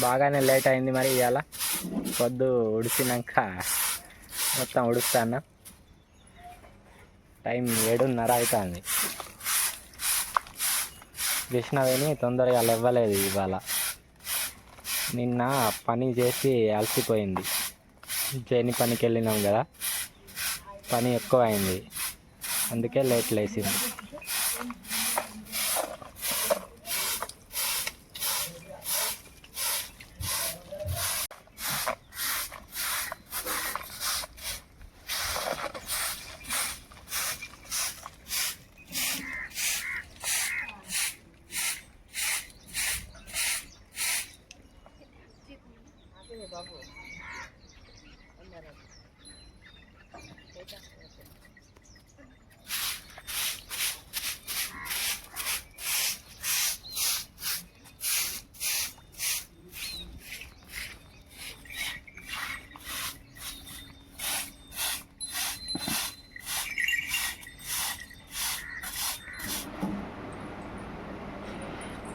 బాగానే లేట్ అయింది మరి ఇవాళ పొద్దు ఉడిచినాక మొత్తం ఉడుస్తాను టైం ఏడున్నర అవుతుంది కృష్ణవేణి తొందరగా లేవ్వలేదు ఇవాళ. నిన్న పని చేసి అలసిపోయింది. చేని పనికి వెళ్ళినాం కదా. పని ఎక్కువ అయింది అందుకే లేట్ లేచింది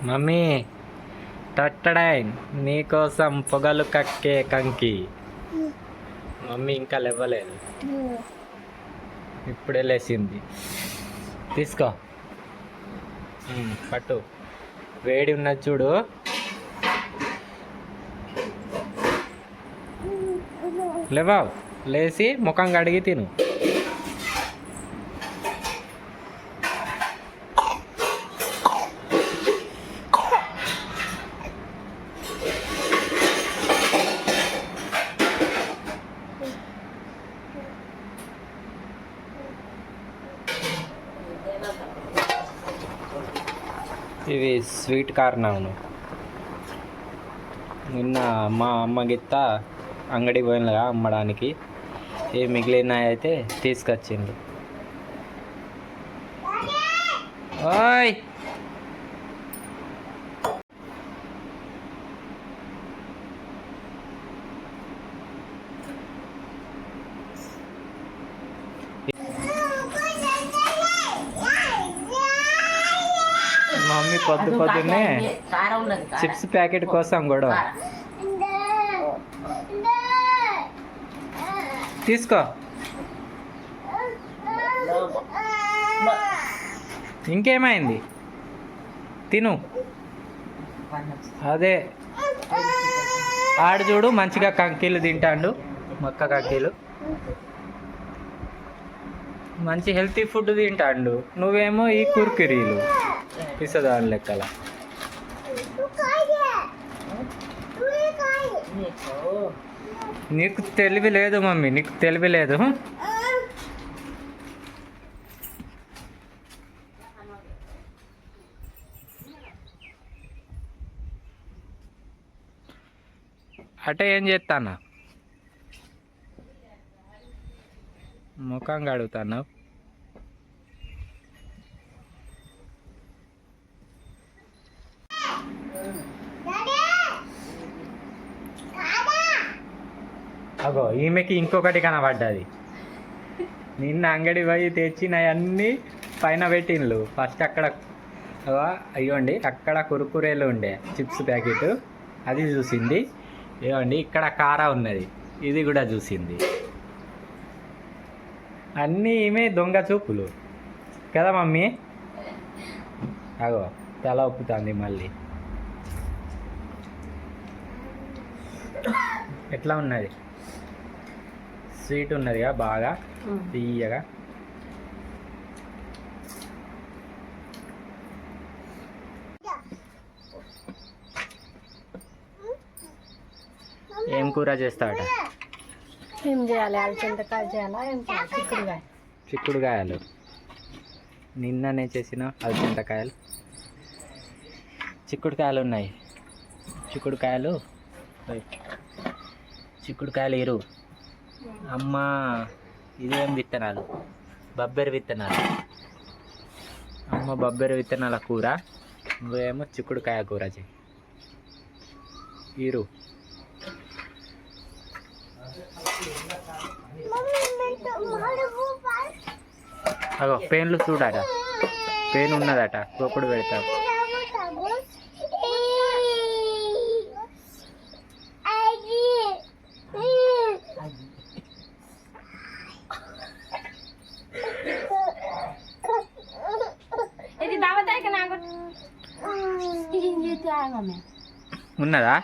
మమ్మీ టట్టడాయ్ నీకోసం పొగలు కక్కే కంకి. మమ్మీ ఇంకా లేవలేదు. ఇప్పుడే లేచింది. తీసుకో. పట్టు. వేడి ఉన్నది చూడు. లేవా లేచి ముఖం కడిగి తిను. ఇవి స్వీట్ కార్న్ అవును. నిన్న మా అమ్మ గిత్త అంగడికి పోయినగా అమ్మడానికి. ఏ మిగిలినవి అయితే తీసుకొచ్చింది. ఓయ్! పొద్దు పొద్దున్నే. చిప్స్ ప్యాకెట్ కోసం గొడవ తీసుకో. ఇంకేమైంది? తిను. అదే. ఆడు చూడు మంచిగా కంకీలు తింటాడు. మొక్క కంకీలు. మంచి హెల్తీ ఫుడ్ తింటాడు. నువ్వేమో ఈ కుర్కిరీలు. పిసదాని లెక్కల. నీకు తెలివి లేదు మమ్మీ నీకు తెలివి లేదు. అటే ఏం చేస్తానా ముఖం కడుగుతాను అగో ఈమెకి ఇంకొకటి కనబడ్డది. నిన్న అంగడి పోయి తెచ్చినవన్నీ పైన పెట్టిండ్లు. ఫస్ట్ అక్కడ అగో అయ్యోండి అక్కడ కురుకురేలు ఉండే చిప్స్ ప్యాకెట్. అది చూసింది. ఇవ్వండి ఇక్కడ కారా ఉన్నది. ఇది కూడా చూసింది. అన్నీ ఈమె దొంగ చూపులు. కదా మమ్మీ? అగో తల ఒప్పుతుంది మళ్ళీ. ఎట్లా ఉన్నది? స్వీట్ ఉన్నదిగా బాగా తీయగా. ఏం కూర చేస్తాడట ఏం చేయాలి? అలచింతకాయ చేయాలా? ఏం చిక్కుడుకాయ చిక్కుడుకాయలు నిన్ననే చేసిన అలచింతకాయలు చిక్కుడుకాయలు ఉన్నాయి. చిక్కుడుకాయలు. చిక్కుడుకాయలు ఇరు. అమ్మ ఇదేం విత్తనాలు? బబ్బెరి విత్తనాలు. అమ్మ బబ్బెరి విత్తనాల కూర నువ్వేమో చిక్కుడుకాయ కూర చెయ్యి ఇరు. అగో పెయిన్లు చూడట పెయిన్ ఉన్నదట గోపుడు పెడతావు. ఉన్నదా?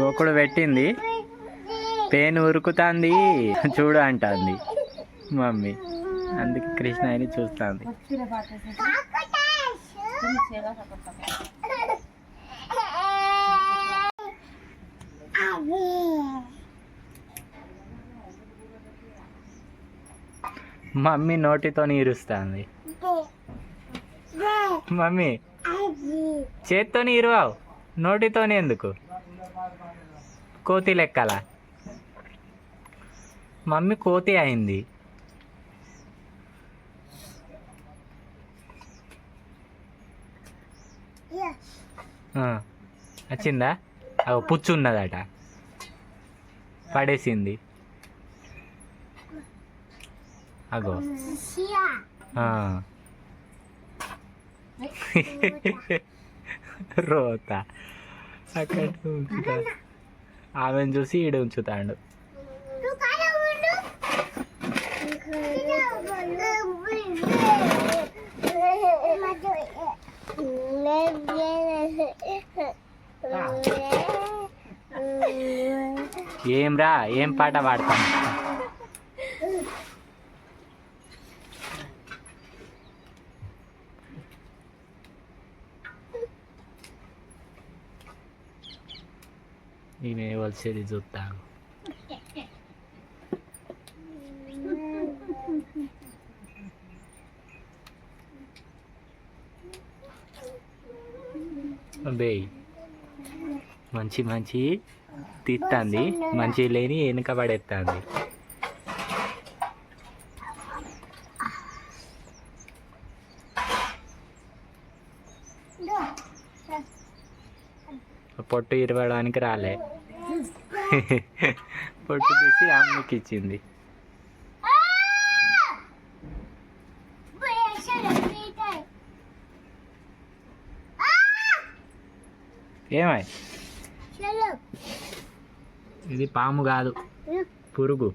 గోకుడు పెట్టింది. పేను ఉరుకుతాంది. చూడు అంటుంది. మమ్మీ అందుకే కృష్ణ అని చూస్తుంది మమ్మీ నోటితో ఇరుస్తుంది. మమ్మీ. చేత్తోని ఇరువావు నోటితోని ఎందుకు? కోతి లెక్కల? మమ్మీ కోతి అయింది. వచ్చిందా? అగో పుచ్చు ఉన్నదట. పడేసింది. అగో. ఆ. రోత. అక్కడ ఉంచుతాడు ఆమెను చూసి ఈడ ఉంచుతాడు. ఏం రా? ఏం పాట పాడతాం? నేను వలిసేది చూస్తాను బేయ్ మంచి మంచి తిత్తాంది మంచి లేని వెనుక పడేస్తుంది పొట్టు ఇరవడానికి రాలే. పొట్టు తీసి అమ్మకి ఇచ్చింది. ఏమై? ఇది పాము కాదు. పురుగు.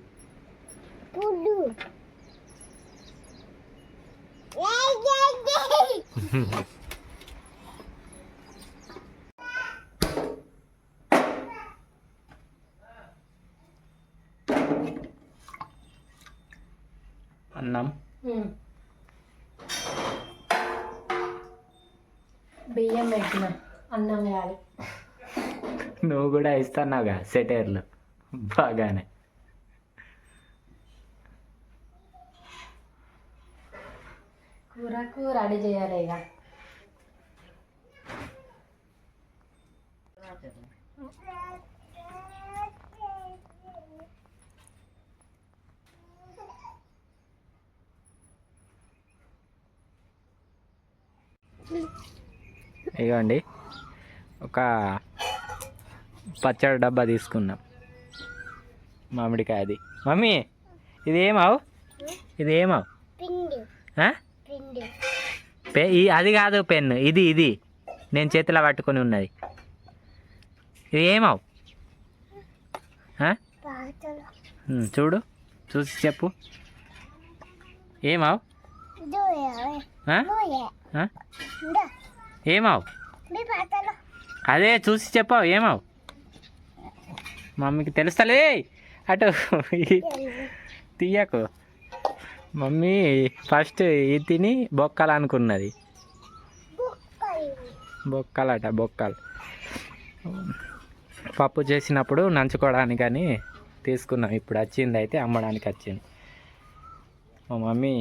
అన్నం. బియ్యం పెట్టిన అన్నం కాదు నువ్వు కూడా ఇస్తున్నావుగా సెటైర్లు. బాగానే. కూరకు రెడీ చేయాలి ఇక. ఇగోండి. ఒక పచ్చడి డబ్బా తీసుకున్నాం. మామిడికాయది. మమ్మీ ఇది ఏమావు ఇది ఏమావు పె అది కాదు పెన్ను. ఇది ఇది. నేను చేతిలో పట్టుకొని ఉన్నది. ఇది ఏమావు చూడు. చూసి చెప్పు. ఏమావు? ఏమావు? అదే చూసి చెప్పావు ఏమావు? మమ్మీకి తెలుస్తలే. అటు తీయకు. మమ్మీ ఫస్ట్ ఇది తిని బొక్కలు అనుకున్నది. బొక్కలట బొక్కలు. పప్పు చేసినప్పుడు నంచుకోవడానికని తీసుకున్నాం. ఇప్పుడు వచ్చింది అయితే అమ్మడానికి వచ్చింది. మా మమ్మీ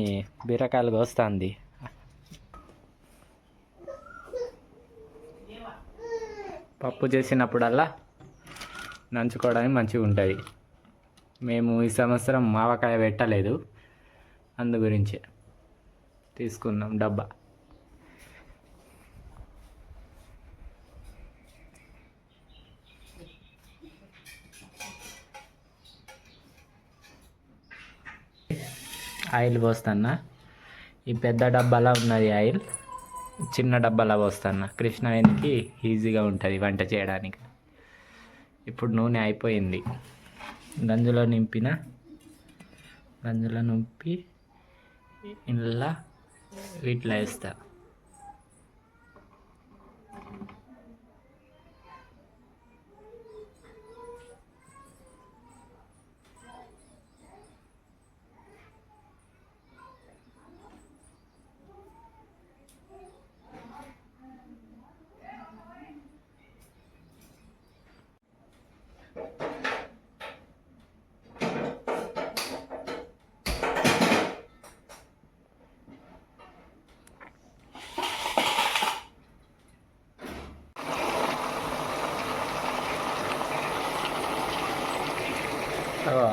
బీరకాయలు కోస్తుంది పప్పు చేసినప్పుడల్లా నంచుకోవడానికి మంచిగా ఉంటుంది మేము ఈ సంవత్సరం మావకాయ పెట్టలేదు. అందు గురించే తీసుకున్నాం డబ్బా. ఆయిల్ పోస్తానా ఈ పెద్ద డబ్బాలో ఉన్నది ఆయిల్. చిన్న డబ్బాలో పోస్తానా కృష్ణాయనికి ఈజీగా ఉంటుంది వంట చేయడానికి. ఇప్పుడు నూనె అయిపోయింది. గంజులో నింపిన. గంజులో నింపి ఇలా వీటిలో వేస్తా.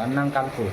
ano ng kalpo.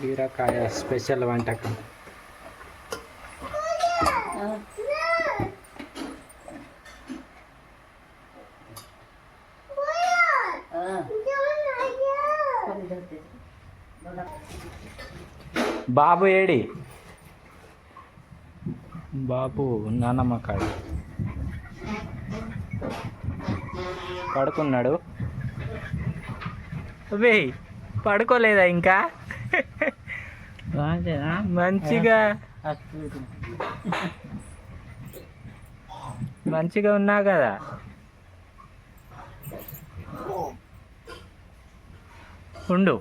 బీరకాయ స్పెషల్ వంటకం. బాబు ఏడి? బాబు నానమ్మ కాడ పడుకున్నాడు. వే పడుకోలేదా ఇంకా? మంచిగా. మంచిగా ఉన్నా కదా? ఉండు.